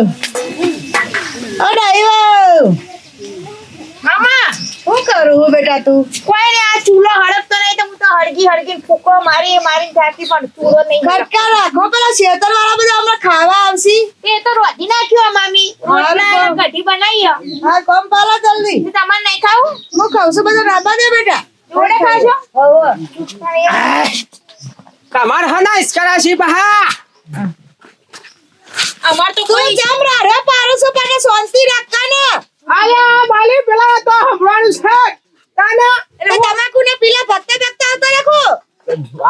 ઓ driver મામા! શું કરું બેટા તું? કોઈ ને આ ચૂલો હડકતો નહીં તો હું તો હળગી હળગી ફૂકો મારી મારી જાતી પણ ચૂલો નહીં ખટકા રાખો પેલા શેતર વાળા બધા હમણાં ખાવા આવશે. એ તો રોધી નાખ્યો મામી. રોટલા. બનાવી હો. કોમ પાલા જલ્દી. તમારે નહીં ખાવું? હું ખાઉં છું બધા રાબા દે બેટા. જોડે ખાશો હોવે. હના ઇસ્કરાશી બહા. અમાર તો કોઈ જેમ રાડો પારો છો પાને શાંતિ રાખતા ને આયા બાલી પેલા તો હંભળવાનું છે. તાના એટલે તમાકુ ને પીલા ભક્તે ભક્તે આવતો રાખો.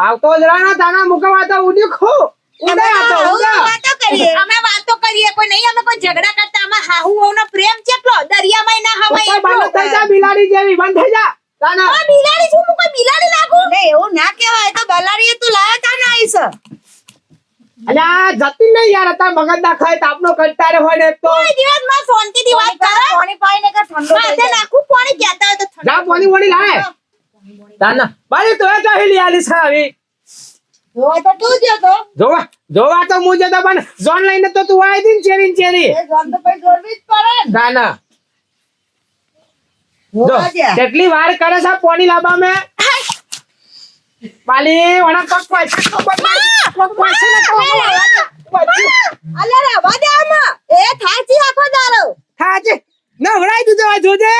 આવતો જ રાણા તાના મુકવા તો ઉડી ખો. ઉડે આતો ઉડે. વાતો કરીએ. અમે વાતો કરીએ કોઈ નહીં અમે કોઈ ઝઘડા કરતા અમે હાહુ વહુનો પ્રેમ કેટલો? દરિયામાં ના હવાય બંધ થઈ જા બિલાડી જેવી બંધ થઈ જા તાના. બિલાડી છું હું કોઈ બિલાડી લાગુ? ને એવું ના કહેવાય તો બલાડીએ તું લાયા તાના ના આવીશ અલ્યા જતી નહીં યાર તાર મગજ ના ખાય તાપનો કંટાળે હોય ને તો. કોઈ દિવસમાં શાંતિથી વાત કરે. પાણી પાઈને કે ઠંડો માથે. નાખું પાણી કહેતા હોય તો ઠંડુ જા પાણી વણી લાય. તાના બાલી તો એ ચાહી આલી સાવી જોવા તો તું જો તો. જોવા જોવા તો મુજે તો પણ જોન લઈને તો તું આવી દી ને ચેરી ને ચેરી. એ જોન તો પછી જોડવી જ પડે ને. તાના જો કેટલી વાર કરે છે પાણી લાવવા મે. પાલી વણા પગ પાછળ તો પગ પાછળ ને તો. અલે રાવા દે આમાં એ થાચી આખો દારો હા છે નવરાઈ દીધો આ જોજે.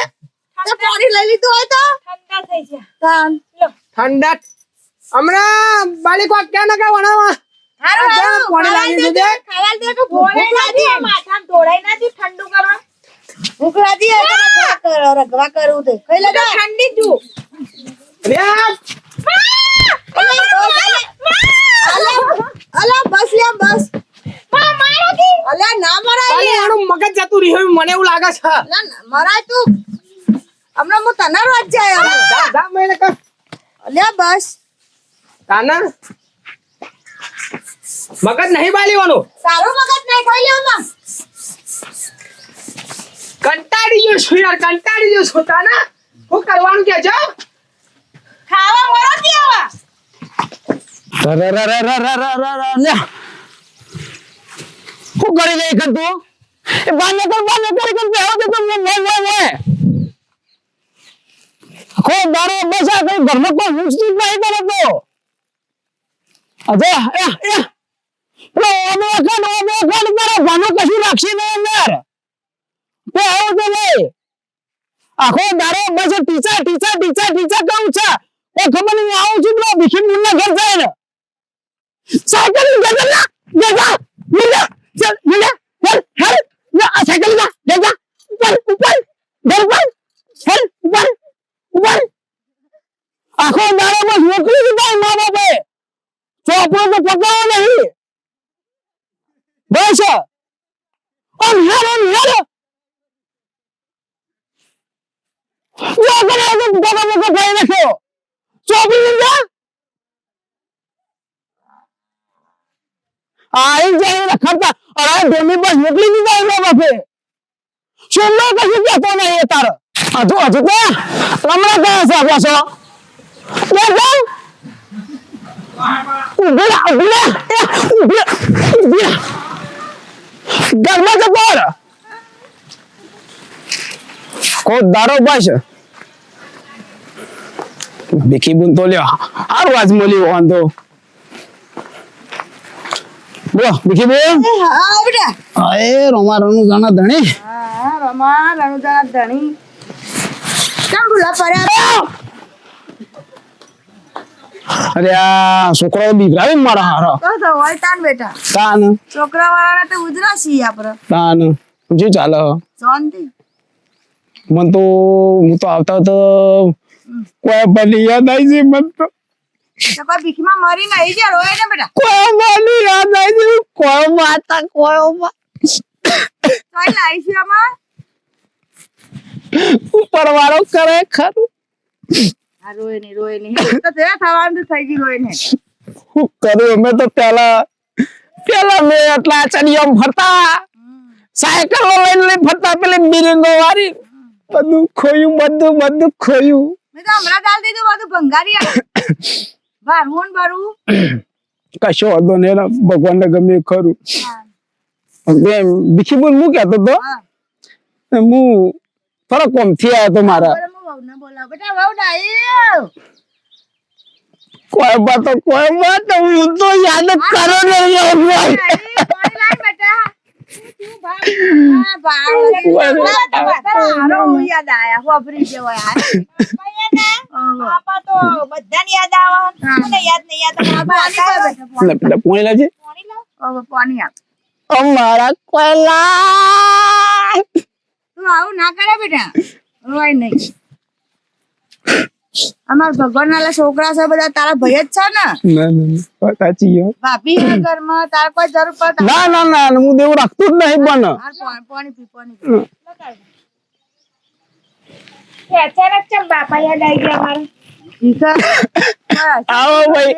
તો પાણી લઈ લીધું હોય તો? ઠંડા થઈ ગયા. તાન. ઠંડા હમણાં બાલી ક્યાં ના કા વણાવા? હારું હારું. પાણી લાવી ખાવા દીધું દે ખાવા દે કે ભૂખ ધોળાઈ ના દે માથામાં ધોળાઈ ના દે ઠંડુ કરવા. ભૂખ લાગી હોય તો રગવા કર રગવા કરવું તે. ખાઈ લેજો ઠંડી જુ મને એવું લાગે છે મરાય તું હમણાં હું તને જાય બસ તાના? મગજ નહીં બાલીવાનું? સારું મગજ નહીં ખાઈ લે આમાં કંટાળી ગયો છું યાર, કંટાળી ગયો છું. તાના, શું કરવાનું કે જો ખાવા મળો કે આવા? શું કરી લે કર તું? એ બાને કર બાને કર કર બે હવે તો મેં મેં મેં મેં કો દારો બસા કઈ ઘરમાં કોઈ મુસ્તી નહીં કરે તો. અજે, એ એ. લો અમે કણ અમે કણ તારા બાનો કશું રાખશે નહીં અંદર. તે આવું તો નહીં. આખો દારો બસ ટીચા ટીચા ટીચા ટીચા કહું છે. એ ખબર નહીં, આવું છું પેલો ભીખી મુન્ના ઘર જાય ને. સાયકલ ગજર ના ગજા મુન્ના ચલ મુન્ના ચલ હર ના સાયકલ ના ગજા ઉપર ઉપર, ઘર પર હેલ ઉપર ઉપર. આખો દાડો બસ મોકલી દીધા મા બાપે. ચોપડો તો પકાવો નહીં. બસ. ઓમ હર ઓમ હર જો કરે તો બગા બગા ભાઈ નાખ્યો ચોપડી લીધા આઈ જાય રખડતા અરે ડેમી બસ મોકલી દીધા એમના બાપે સુનલો કશું કહેતો નહીં એ તાર? હજુ હજુ તો. હમણાં કયા છે પાછો. લે જા ઊભી રહે, ઊભી રહે, એ, ઊભી રહે, ઊભી રહે. ઘરમાં જતો. કોઈ દારો બસ ભીખી બુન તો લ્યો હારું આજ મળ્યું વાંધો બોલો ભીખી બેન અરે રોમા રોનું જાણા ધણી રમા રણુજા ધણી કેમ ભૂલા પડ્યા અરે આ છોકરો દીકરા મારા હારા તો હોય તાન બેટા તાન છોકરા વાળાને તો ઉજરા છીએ આપણે તાન જે ચાલે શાંતિ મન તો હું તો આવતા તો કોઈ બની યાદ આવી મન તો. કોઈ ભીખમાં મરી નહીં ગયા રોય ને બેટા. કોઈ બની યાદ આવી કોઈ માતા કોઈ મા. તોય લાવી છે આમાં ઉપર વાળો કરે ખરું. આ રોય નહીં રોય નહીં. તો તે થવાનું થઈ ગયું રોય શું કરું? અમે તો પેલા પેલા મેં એટલા ચડિયા ફરતા. સાયકલ લઈને લઈને ફરતા પેલી બિરિંગો વાળી. બધું ખોયું બધું બધું ખોયું. મેં તો હમણાં ચાલ દીધું બધું ભંગારી ને કશો વાંધો નહીં ભગવાન ને ગમે ખરું એમ બીખી બોલ હું કહેતો તો હું થોડો કોમથી આવ્યો તો મારા. કોઈ બાત કોઈ હું તો યાદ કરો ભાઈ યાદ આયા. વાપરી જેવો યાર. અમારા કોયલા તું આવું ના કરે બેટા. રોય નહીં. અમાર ભગવાન ના છોકરા છે બધા તારા ભાઈ જ છે ને? ના ના ના. સાચી વાત. ભાભી ઘર ઘરમાં તારા કોઈ જરૂર પડતા ના ના ના હું દેવું રાખતો જ નહીં પણ. પાણી પાણી પી પાણી અચાનક ચમ બાપા યાદ આવી ગયા મારે. ઠીક હે? બસ. આવો ભાઈ.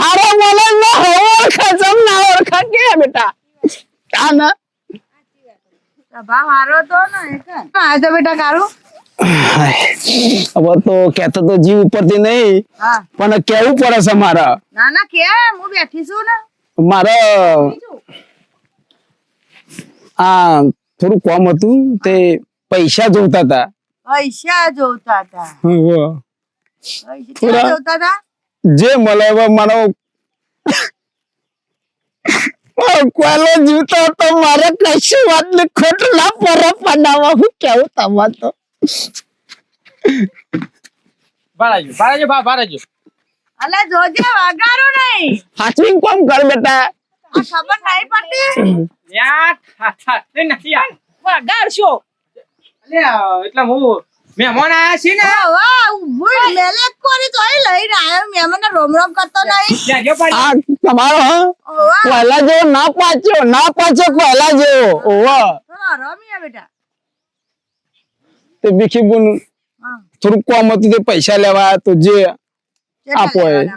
હારો બોલે ના ઓળખા જમ ના ઓળખા. કે બેટા? આ ના. ભાવ હારો તો ને એક તો બેટા કારું. હવે તો કેતો તો જીવ ઉપરથી નહીં પણ કેવું પડે છે મારે. ના ના કે હું બેઠી છું ને. મારે આ થોડું કોમ હતું તે પૈસા જોતા હતા. પૈસા જોતા હતા પૈસા જોતા હતા જે મળે મારો મારો જીવતો હતો મારે કશું વાત ને ખોટ ના પર પડાવવા હું કેવું તમારે તો? બારાજો બારાજો બા બારાજો અલા જોજે વગાડું નહીં. હાચવીને કોમ કર બેટા. ખબર નહીં પડતી? યાર યાર એટલે હું મહેમાન આયા છે ને. વાહ ઉભું મેલે કોરી તો અહીં લઈને આવ્યો મેમને રોમ રોમ કરતો નહીં. જો તમારો ના પાચ્યો ના પાચ્યો કોયલા જો ઓવા. થોડો બેટા. તે બીખી બોન હા. થોડું કોમ હતું તે પૈસા લેવા તો જે આપો એ.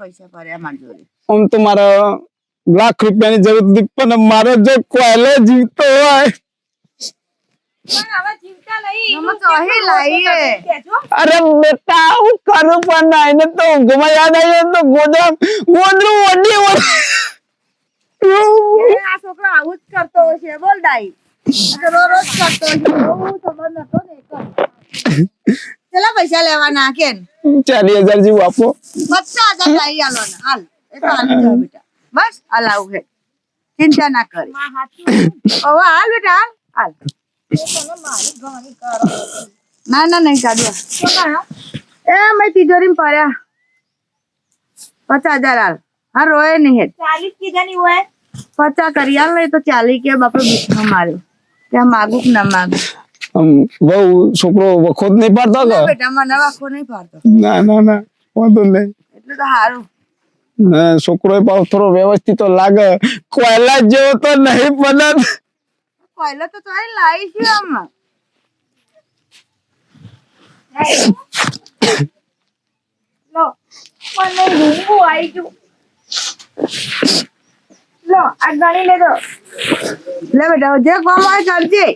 પૈસા ભર્યા આમ તો મારે લાખ રૂપિયાની જરૂર હતી પણ મારો જો કોયલો જીવતો હોય પણ હવે જીવતા નહીં અમે તો અહીં લાવીએ. કહેજો. અરે બેટા હું કરું પણ આઈને તો ઊંઘમાં યાદ આવી તો ગોદમ ગોદરું ઓડી એ આ છોકરો આવું જ કરતો હશે. બોલ ડાઈ. રોજ રોજ કરતો હશે. બહુ ખબર નતો ને એક પૈસા લેવાના કેન? ચાલીસ હજાર જેવું આપો. પચાસ હજાર લાવી આલો ને. હાલ એ તો હાલી જાઓ બેટા. બસ હલાવું હે. ચિંતા ના કરી. માં હાચું ઓવા હાલ બેટા હાલ. હાલ. ના ના નહીં કાઢવા એ મેં તિજોરી પડ્યા. પચાસ હજાર હાલ હા રોય નહીં હેઠ ચાલીસ કીધા ની હોય. પચાસ કરી હાલ નહીં તો ચાલી કે બાપા બીચનો માર્યો. કે માગું કે ના માગું? બહુ છોકરો વખોદ નહીં પાડતો કે? ના બેટા મને વાંખો નહીં પાડતો. ના ના ના વાંધો નહીં. એટલે તો સારું ના છોકરો પાછો થોડો વ્યવસ્થિત તો લાગે. કોયલા જેવો તો નહીં પણ પહેલા તો તારી લાવી છે આમાં લો મને રૂંગું આવી ગયું લો આ ગણી લેજો લે બેટા જે કામ હોય કરજે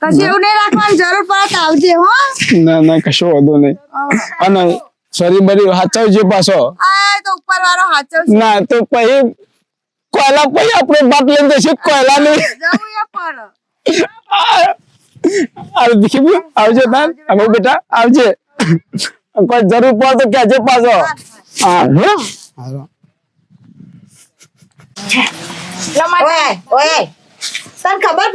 કશું એવું નહીં રાખવાની જરૂર પડે આવજે હો ના ના કશો વાંધો નહીં અને શરીર બરી હાચવજો પાછો આ તો ઉપર વાળો હાચવ ના તો પછી કોયલા પછી આપણે બાપ લઈને જશે કોયલા ની આવે દીકરી આવજો તાર હવે બેટા આવજે. કોઈ જરૂર પડે તો કહેજે પાછો. હા હો? ઓય તને ખબર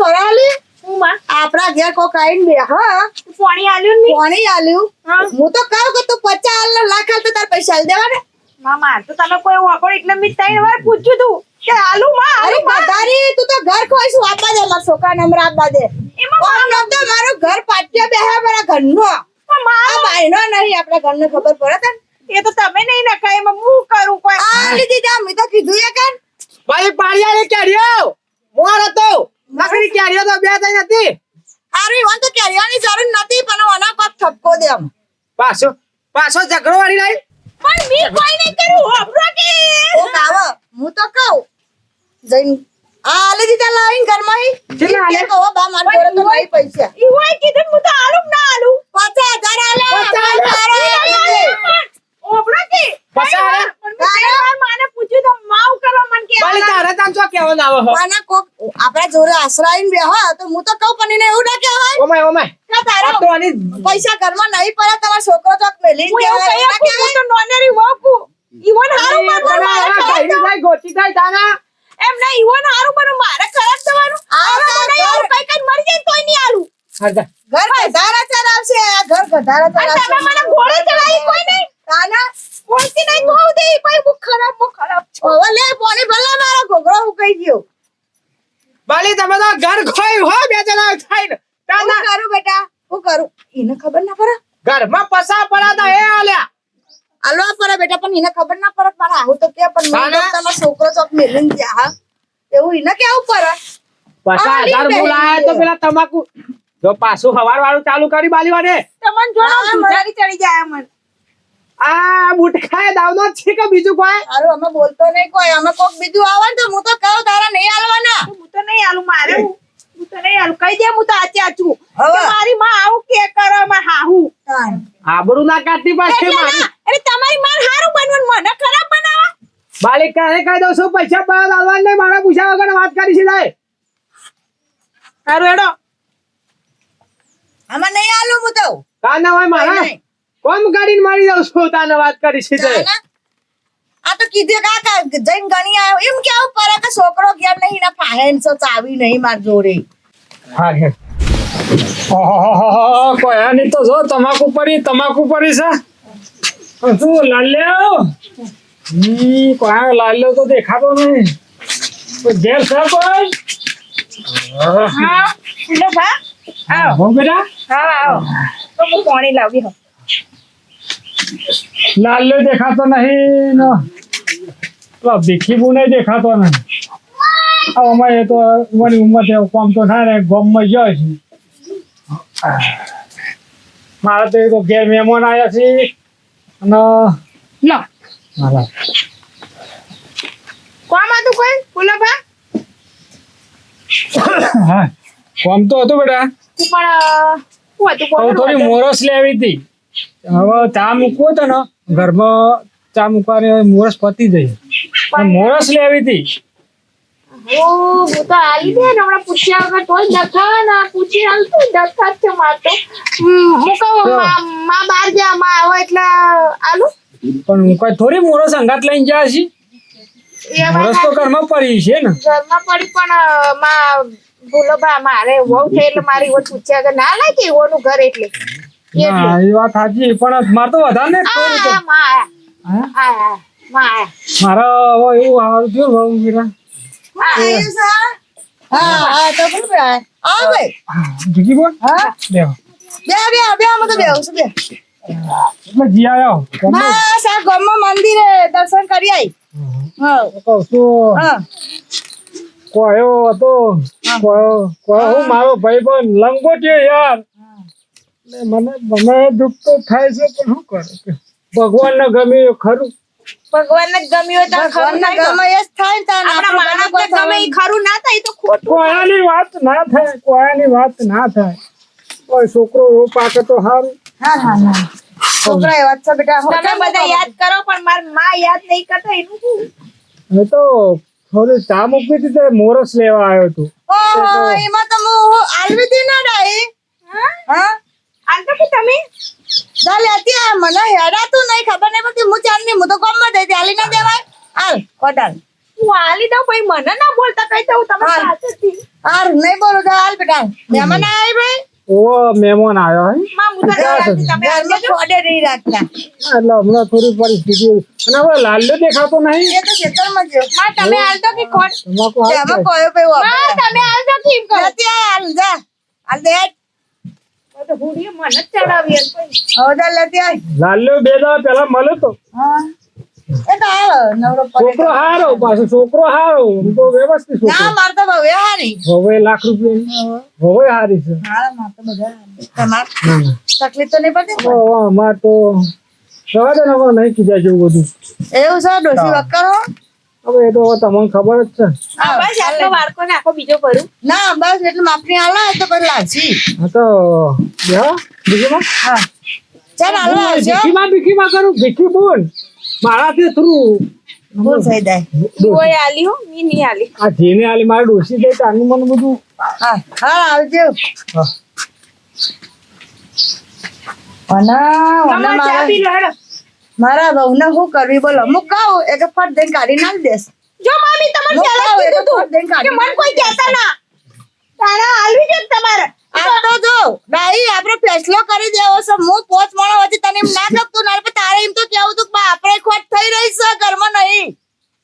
આપણા ઘેર કોક બે હા. પાણી આલ્યું ને પાણી આલ્યું. હા. હું તો કહું કે તું પચાસ લાખ હાલ તો તાર પૈસા હાલ દેવાના. મામા તો તમે કોઈ વાપરો એટલે મેં ત્રણ વાર પૂછ્યું તું. કે આલુ માં અરે આલુ માં. પધારી તું તો ઘર ખોઈશું આપવા દે મારા છોકરાને હમણાં આપવા દે એમાં ઓમ તો મારું ઘર પાટિયા બે મારા ઘરનો. પણ આ બાયનો નહીં આપણા ઘરને ખબર પડે તને? એ તો તમે નહીં નખાય એમાં હું કરું કોઈ? આ લીધી જા મેં તો કીધું એ કે ભાઈ પાડિયા કેરિયો મોર હતો. નકરી કેરીઓ તો બે થઈ નથી. આરી વન તો કેરિયાની જરૂર નથી પણ ઓના પર ઠપકો દે આમ પાછો પાછો ઝઘડો વાળી લાઈ. પણ મી કોઈ નહીં કરું હોપરો કે ઓ કાવ હું તો કહું જઈને આ લીધી જા લાવીને ઘરમાં કેટલા આલે? કે કહો બા માર જોડે તો નહીં પૈસા. ઈ હોય કીધું હું તો આલું કે ના આલું? પચાસ હજાર આલે પચાસ હજાર? હોપરો કે પચાસ આલે? પણ મેં ત્રણ વાર માને પૂછ્યું તો માવ કરવા મન કે બાલી તારે તામ શું કેવો ના આવો માના કોક આપણા જોડે આશરાઈને બેહો તો હું તો કહું પણ એને એવું ના કહેવાય. Oh my oh my. કે તારા તો આની પૈસા ઘરમાં નહીં પડે તમાર છોકરો તો મેલી કહી હું તો નોનેરી વોકુ. ઈવોને હારું મારવા ગાય ગોતી થાય દાના એમ નહીં, ઈવોને હારું બનવું મારે ખરાબ થવાનું. આ હવે મને એવું કઈ કઈ મરી જાય તોય નહીં આલું હા, જા. ઘર ગધારા ચલાવશે આ ઘર ગધારા ચલાવશે તમે મને ઘોડે ચડાવી કોઈ નહીં. તાના? કોઈથી નહીં કહું દે, ભાઈ હું ખરાબ, હું ખરાબ છું. હવે લે પોણી ભલા મારો ઘોઘરો ઉકાઈ ગયો. બાલી તમે તો ઘર ખોઈ હો બે જણા થઈને હું દાના કરું બેટા? હું કરું? એને ખબર ના પડે? ઘરમાં પસા પડાતા એ આલ્યા. આલવા પડે બેટા પણ એને ખબર ના પડે મારા આવું તો કે પણ તમારો છોકરો ચોક મેલીને ગયા હા. એવું એને કેવું પડે? આલી હજાર બોલાયા તો પેલા તમાકુ જો પાછું હવાર વાળું ચાલુ કરી બાલી વાળે તમને જો સુધારી ચડી જાય મન આ બુટખાય દાવનો છે કે બીજું કોઈ? અરે અમે બોલતો નહીં કોઈ અમે કોક બીજું આવે તો હું તો કહું તારા નહીં આલવાના. હું તો નહીં હાલું મારે હું હું તો કહી દે હું તો આચે આચું મારી માં આવું કે કરે માં હાહુ. આબરૂ ના કાઢતી પાછી મારી. ના તમારી માં હારું બનવાનું મને ખરાબ બનાવવા? બાલી કાંઈ કહી દઉં છું પૈસા બાદ લાવવા નહીં મારા પૂછ્યા વગર વાત કરી છે જાય હારું હેડો. આમાં નહીં આલું હું તો. કાના હોય મારા? કોમ કાઢીને મારી દઉં છું તાને વાત કરી છે તે. તાના? આ તો કીધું કા આ કા- જઈને ગણી આવ્યો. એમ કેવું પડે કે છોકરો ઘેર નહીં ને ફાહેન છો ચાવી નહીં માર જોડે. હા હે કોયાની તો જો તમાકુ પડી તમાકુ પડી છે. શું લાલ્યો? હમ કોયા લાલ્યો તો દેખાતો નહીં. કોઈ ઘેર છે કોઈ? હા ભા આવો. બેટા. હા આવો. તો હું પાણી લાવી હો લાલ્યો દેખાતો નહીં. ભીખીબુ નહીં દેખાતો નહીં. અમારે તો મારી ઉંમર છે કોમ તો થાય ને ગોમમાં જાય છે. મારા તો એ તો ઘેર મહેમાન આવ્યા છે. અને લો. મારા. કોમ હતું કોઈ? ફૂલા ભા. હા. કોમ તો હતું બેટા. પણ થોડી મોરસ લેવી હતી. હવે ચા મૂકવો હતો ને ઘરમાં ચા મૂકવાની મોરસ પતી જઈ મોરસ લેવી હતી. હું તો આલી દે ને હમણાં પૂછ્યા વગર તોય ડખા ના પૂછી હાલતું ડખા છે માર તો. માં બાર ગયા માં આવે એટલે આલું. પણ હું કઈ થોડી મોરસ અંગાત લઈને જાય છે મોરસ તો ઘરમાં પડી છે ને. ઘરમાં પડી પણ માં ભૂલો બા મારે વહુ છે એટલે મારી વહુ પૂછ્યા કે ના લાગે એવોનું ઘર એટલે. ના એ વાત સાચી પણ મારે તો વધારે ને મારે. હવે એવું હારું થયું ને વીરા મંદિરે દર્શન કરી હા. કોયો હતો? કોયો કોયો? મારો ભાઈ પણ લંગોટ્યો યાર. મને મને દુઃખ તો થાય છે પણ શું કરે ભગવાન ને ગમે એ ખરું. ભગવાન ને ગમ્યું હોય તો ખરું ભગવાનના ગમે એ જ થાય ને આપણા માણસને ગમે ગમે ખરું ના થાય તો ખોટું કોયાની વાત ના થાય કોયાની વાત ના થાય. કોઈ છોકરો એવો પાકે તો સારું. હા હા હા. છોકરા એવા છે બેટા. તમે બધા યાદ કરો પણ મારમાં યાદ નહીં કરતા એનું શું? હું તો થોડી ચા મૂકી હતી મોરસ લેવા આવ્યો હતો. એમાં તો હું આલવી હતી ના ડાઈ? હા? કે તમે? ચાલ આ મને હેડાતું નહીં ખબર નહીં પડતી હું ચાલ નહીં હું તો ગામમાં જઈ હતી ના દેવાય. હાલ કોટાલ હું હાલી દઉં મને ના બોલતા કઈ દઉં તમે હાલ. નહીં બોલું તો હાલ બેટા. મહેમાન આવી ભાઈ? ઓ મહેમાન આવ્યો હે? તો એટલે હમણાં થોડી પરિસ્થિતિ અને હવે લાલ્યો દેખાતો નહીં. એ તો ખેતરમાં જ માં તમે આલજો કે કોણ તમાકુ હાલ એમાં ભાઈ તમે આલજો કે એમ કરો. હાલ જા. હાલ દે છોકરો હારો પાછો છોકરો હારો. આમ તો વ્યવસ્થિત ના છોકરો માર તો બહુ હારી હવે લાખ રૂપિયા હવે હારી છે. હા માર તો બધા તકલીફ તો નહીં પડતી તો નહીં કીધા જેવું બધું. એવું છે ડોસી વક્કર હો? હવે એ તો તમને ખબર જ છે. હા બસ આટલો વારકો નાખો બીજો ભરું. ના બસ એટલે માપની આલા તો પછી લાગશી હા તો જા બીજું હા. ચાલ આલો આવજો. ભીખીમાં કરું બીજી બોલ. મારાથી થ્રુ. ભૂલ થઈ કોઈ આલી હો મી નહીં આલી. આ જેને આલી મારે ડોસી દે તાનું મને બધું. હા હા આવજો. હા. અને અને તમારે ચા મારા પી ને હું કરવી? બોલો હું કહું એ કે ફટ દઈને કાઢી નાખી દેસ જો મામી તમને હું પહેલા કીધું ફટ તું કે મન કોઈ કહેતા ના. તારા આલવી જો તમારે. આ તો જો ડાઈ આપણે ફેસલો કરી દેવો છે. હું પોચ મળો હતી તને એમ ના ગમતું ના પણ તારે એમ તો કેવું તું કે બા, આપણે ખોટ થઈ રહી છે ઘરમાં નહીં.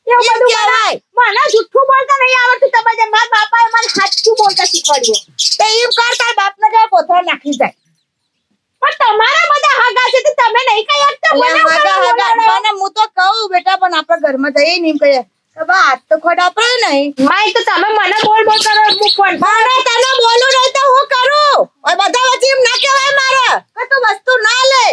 એવું બધું કહેવાય. મને મને જુઠ્ઠું બોલતા નહીં આવડતું. તમારે મારા બાપાએ મને સાચું બોલતા શીખવાડ્યું. તો એમ કર તાર બાપને કે પોતા નાખી જાય? પણ તમારા બધા હાગા છે તો તમે નહીં કઈ આપતા મને હાગા હાગા. મને હું તો કહું બેટા પણ આપણા ઘરમાં જઈએ કહીએ. તો નહીં. માય તો તમે મને બોલ બોલ કરો હું ફોન મારે તને બોલું નહીં તો હું કરું. ઓય બધા વચ્ચે એમ ના કહેવાય મારે. કે તું વસ્તુ ના લે.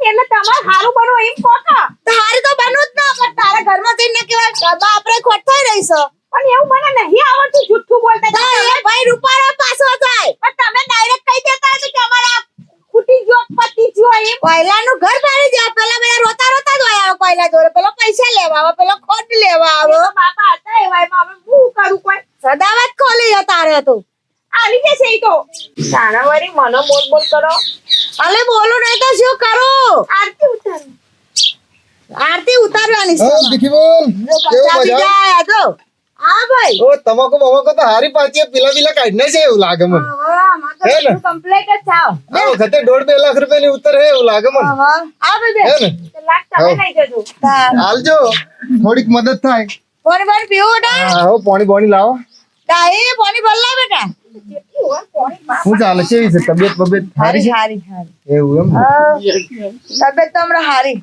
એને તમારે સારું બનો એમ કોકા તારે તો બનવું જ ના પણ તારા ઘરમાં જઈને ના કહેવાય. કે બા આપણે ખોટ થઈ રહી પણ એવું મને નહીં આવડતું જુઠ્ઠું બોલતા તો ભાઈ રૂપાળો પાછો જાય. પણ તમે ડાયરેક્ટ કહી દેતા કે અમારા ખૂટી ગયો પતી ગયો કોયલાનું ઘર ભાડી જાય પેલા બધા રોતા રોતા જ હોય આવે કોયલા જોડે. પેલો પૈસા લેવા આવે પેલો ખોટ લેવા આવે. બાપા હતા એવા એમાં હવે હું કરું કોઈ? સદાવત ખોલી છે તારે તો. આવી જશે એ તો. તાણાવાળી મનો બોલ બોલ કરો. અલે બોલો નહીં તો શું કરો? આરતી ઉતાર. આરતી ઉતારવાની છે. દીખી બોલ. કેવું મજા? હા ભાઈ. ઓ તમાકુ બમાકુ તો હારી પાછી પીલા પીલા કાઢને છે એવું લાગે મને? કમ્પ્લેટ જ થાવ. આ વખતે દોઢ બે લાખ રૂપિયાની ઉતર હે એવું લાગે મને. આ ભાઈ હે ને? તો તમે નહીં જજો હાલજો. થોડીક મદદ થાય. પાણી પાણી પીવું બેટા હા હો પાણી લાવો. ડાઈ પાણી ભરલા બેટા. જેટલી હોય કોણી બાપ શું ચાલે છે? તબિયત બબિયત હારી છે? હારી હારી એવું એમ તબિયત તો હમણાં હારી.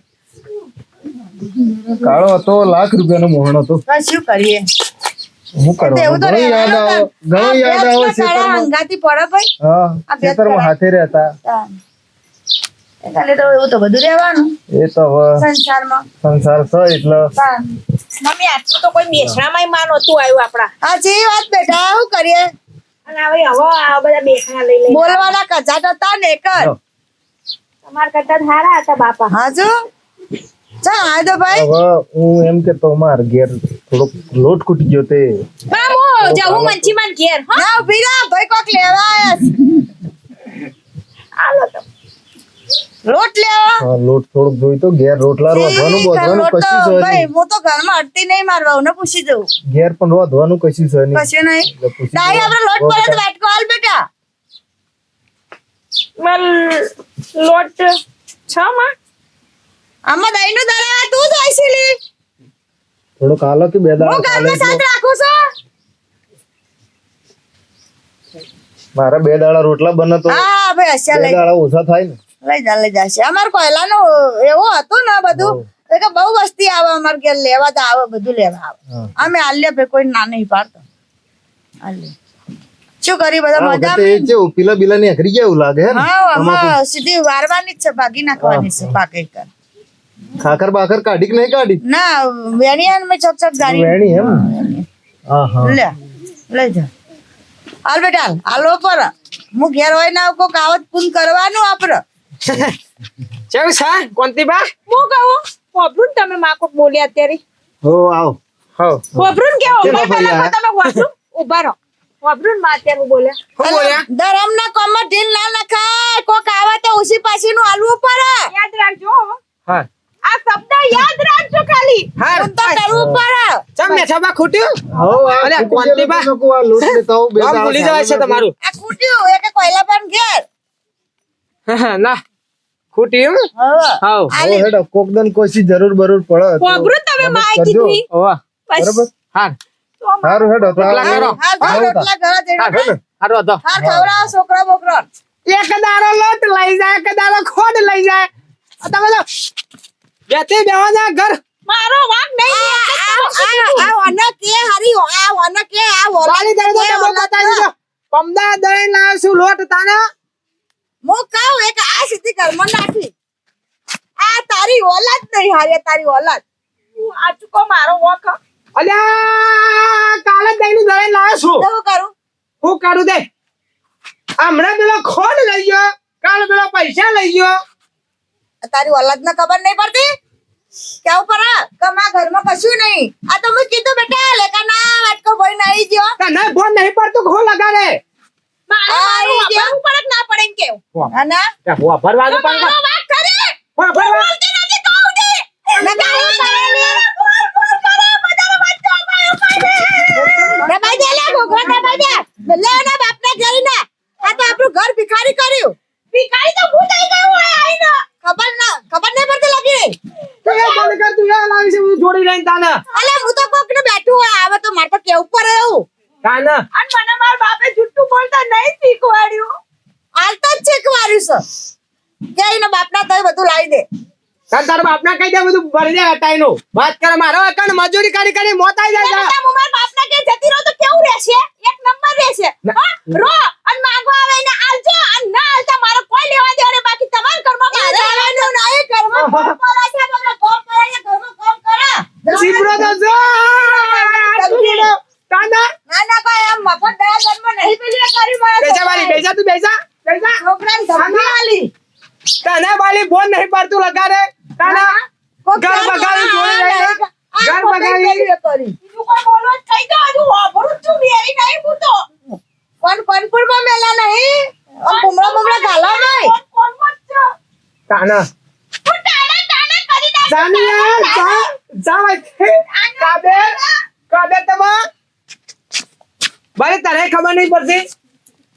કાળો હતો લાખ રૂપિયાનો મોહણ હતો. શું કરીએ? હું કરવાનું તો ઘણું યાદ રહેવાનું ઘણું યાદ આવે બે તારા ખેતરમાં હંગાતી પડે ભાઈ. હા આ ખેતરમાં હાથે રહેતા. એટલે તો એવું તો બધું રહેવાનું. એ તો હવે સંસારમાં. સંસાર છે એટલે. મમ્મી આટલું તો કોઈ બેસણામાંયમાં નહોતું આવ્યું આપડા સાચી વાત બેટા શું કરીએ? અને હવે હવે આ બધા બેસણા લઈ લઈ બોલવાના કચાટ હતા ને એક જ. કરતા સારા હતા બાપા. હાજુ? ચા આ ભાઈ? હવે હું એમ કેતો માર ઘેર થોડોક લોટ કૂટી ગયો તે. હું જવું મંચીમાન ઘેર હા. ના ભીરા ભાઈ કોક લેવા આયા છે. આલો તો. લોટ લેવા. હા, લોટ થોડોક જોઈ તો ઘેર રોટલા રોધવાનું બોધવાનું કશું છે ભાઈ હું તો ઘરમાં અડતી નહીં મારવા વહુને પૂછી જવું ઘેર પણ રોધવાનું કશું છે નહીં. કશું નહીં. જોવાનું. આપણે લોટ પડે તો વાટકો હાલ બેટા. મલ લોટ છ માં? આમાં દહીં નું દળાવા તું જ હોય છે કાલો કે બે દાડા કાલે સાથ. રાખું મારા બે દાડા રોટલા બને તો હા ભાઈ હસ્યા લઈ દાડા ઓછા થાય ને. લઈ જા લઈ જાશે અમાર કોયલાનો એવો હતો ને બધું કે બહુ વસ્તી આવે અમાર ઘેર લેવા તો આવે બધું લેવા આવે. અમે આલ્યા ભાઈ કોઈ ના નહીં પાડતો. શું કરી બધા મજા એ કેવું પીલા બીલા ની અઘરી ગયા એવું લાગે હે સીધી વારવાની જ છે ભાગી નાખવાની છે પાકે કર. ખાખર બાખર કાઢી કે નહીં કાઢી? ના વેણિયા મે ચક ચક ગાડી. વેણી એમ? હા હા લે લઈ જા. હાલ બેટા હાલ. પર. હું ઘેર હોય ના કો આવત પૂન કરવાનું આપર ચેવ છે? કોંતીબા હું કહું? ને તમે માં કોક બોલ્યા અત્યારે. હો આવો. હો. વપરું કે કેવો? પેલા તમે વપરું. ઊભા રહો. વપરું માં અત્યારે બોલ્યા હું બોલ્યા? ધરમ ના કોમમાં ઢીલ ના નખાય કોક આવે તો ઉસી પાછી નું હાલવું પડે. યાદ રાખજો હો. હા આ શબ્દ યાદ રાખજો ખાલી. હાર. પૂન તો કરવું પડે. ચમ મેઠાબા ખૂટ્યું? હો આ અલ્યા, ખૂટી કોંતીબા. ગયેલું લોકો આ લોટ લેતા આવો, બે આમ દાડા ભૂલી જવાય છે ચાલે તમારું. આ કૂટ્યું એ કે કોયલા પણ ઘેર. ના. ખૂટ્યું? હવે હાવ હો, હેડો કોક દન કોશી જરૂર બરૂર પડે તો વપરું તમે મદદમાં કરજો. કીધું ઈ. ઓવા બસ. બરાબર? હાર. સારું હેડો તો રોટલા કરો. હાલ તો. રોટલા ઘરે જઈને હાર હાર વધો. હાર ખવડાવો છોકરા બોકરા. એક દાડો લોટ લઈ જાય એક દાડો ખોડ લઈ જાય. આ તમે તો બેથી બેવાના ઘર. મારો વાંક નહીં. આ વના કે હારી આ વના કે આ વાલી દરે તો બતાવી દો પમદા દઈ લાવ છું લોટ તાને. મો કાઉ એક આ સિદ્ધિ ઘરમાં નાખી. આ તારી ઓલાદ નહીં હારે તારી ઓલાદ. આ ચૂકો મારો વોક અલ્યા કાલે દઈને દઈ લાવ છું તો કરું? હું કરું દે. હમણાં પેલો ખોડ લઈ ગયો કાલે પેલો પૈસા લઈ ગયો. તારી ઓલાદ ને ખબર નહીં પડતી? કેવું પર કે મારા ઘરમાં કશું નહીં. આ તો મેં કીધું બેટા લેકાના વાટકો ભાઈ નહીં ગયો. તને ફોન નહીં પડતું ખો લગાડે? ના ના? ના ઘરે ના આ તો આપણું ઘર ભિખારી કર્યું. ભિખારી તો હું થઈ ગયું ખબર ના ખબર નહીં પડતી લાગી. તો એ બંધ કર તું એ લાવી છે હું જોડી લઈને તાને. અલે હું તો કોક ને બેઠું હોય આવે તો માર તો કેવું પડે એવું? તાને. અને મને મારા બાપે જુઠ્ઠું બોલતા નહીં શીખવાડ્યું. હાલતા જ શીખવાડ્યું છે. કે એના બાપના તય બધું લાવી દે. તાર તારા બાપના કહી દે બધું ભરી દે હટાઈનું વાત કરે મારો કણ મજૂરી કરી કરી મોત આવી જાય હું મારા બાપના ઘેર જતી રહું તો કેવું રહેશે એક નંબર રહેશે ના. હા? રો અને માંગવા આવે એને આલજો અને ના આલતા મારો કોઈ લેવા દેવા નહીં. બાકી તમારા ઘરમાં મારે રહેવાનું નહીં ઘરમાં કોમ કરે છે તમને કોમ કરે છે ઘરમાં કોમ કરે સીપડો તો જો સીપડો. તાને ના ના કોઈ આમ મફત દયા જન્મ નહીં પેલી કરી મારા બેસા વાલી બેસા તું બેસા બેસા છોકરાને ધમકી આલી તને વાલી ફોન નહીં પડતું લગાડે તાને કોક ઘર જાત બગાડી જોડે આ લઈને. નહીં. આ ઘર ખોટી બગાડી. પેલીએ કરી બીજું કોઈ બોલવા જ કહી દો હજુ વાપરું જ છું મેરી નહીં હું તો કોણ કોનપુરમાં મેલા નહીં આમ કુમળો બુમળો ગાલો નહીં કોણ કોણ મત છો તાને. જાનિયા જા જા કાબે કાબે તમે. ભાઈ તને ખબર નહીં પડતી?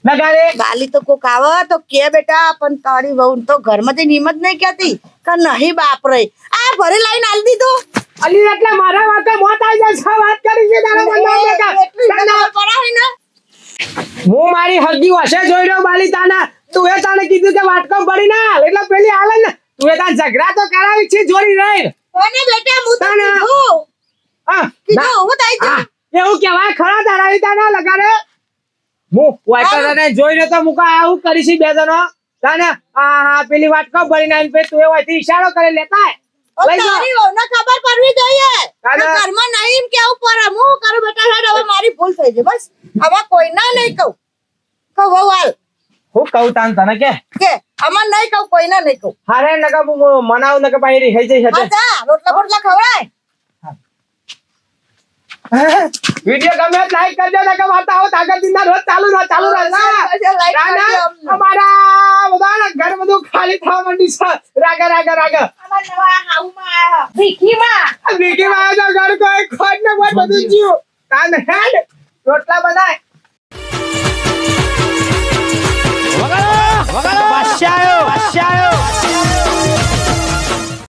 લગાડે. બાલી તો કોક આવે તો કે બેટા પણ તારી વહુ તો ઘરમાંથી નિમત નહીં કહેતી. કે નહીં બાપ રે. આ ભરે લાઈન આલ દીધો. અલી એટલે મારા વાકે મોત આવી જાય છે. વાત કરી છે તારા મનમાં બેટા. હું મારી હરગી વસે જોઈ રહ્યો બાલી તાના. તું એ તને કીધું કે વાટકો ભરી ના એટલે પેલી હાલે ને. તું એ તાર ઝઘડા તો કરાવી છે જોડી રહી કોને બેટા? હું તને હા કીધું હું તઈ હા, એવું કહેવાય ખરા તારા ઈ તાના લગાડે. હું વાટકો તને જોઈને તો મુકા આવું કરીશ બે જણો. તને આ પેલી વાટકો ભરી ના પે તું એ હોયથી ઈશારો કરી લેતા. તારી વહુને ખબર પડવી જોઈએ તાના. કે ઘરમાં નહીં એમ કેવું પડે હું કરું બેટા હેડ હવે મારી ભૂલ થઈ ગઈ બસ હવે કોઈના નહીં કહું કહું વહુ હાલ હું કહું તાન તને કે? કે અમાર નહીં કહું કોઈને નહીં કહું. હારે નકા હું મનાવ નકા પાઈ રહી જઈ હા શકે જા રોટલા બોટલા ખવડાય. વિડિયો ગમે લાઈક કરજો નકા વાર્તા આવો આગળ દિન રોજ ચાલુ રહે ચાલુ રહે. ના. ના, ના, અમને. અમારા બધાના ઘર બધું ખાલી થવા માંડી છે. રાગા રાગા રાગા. અમારા નવા હાઉમાં ભીખી માં ઘર કોઈ ખોટ ને બધું જીવ તાન હેડ રોટલા બનાય. વગાડો વગાડો બાદશાહ આવ્યો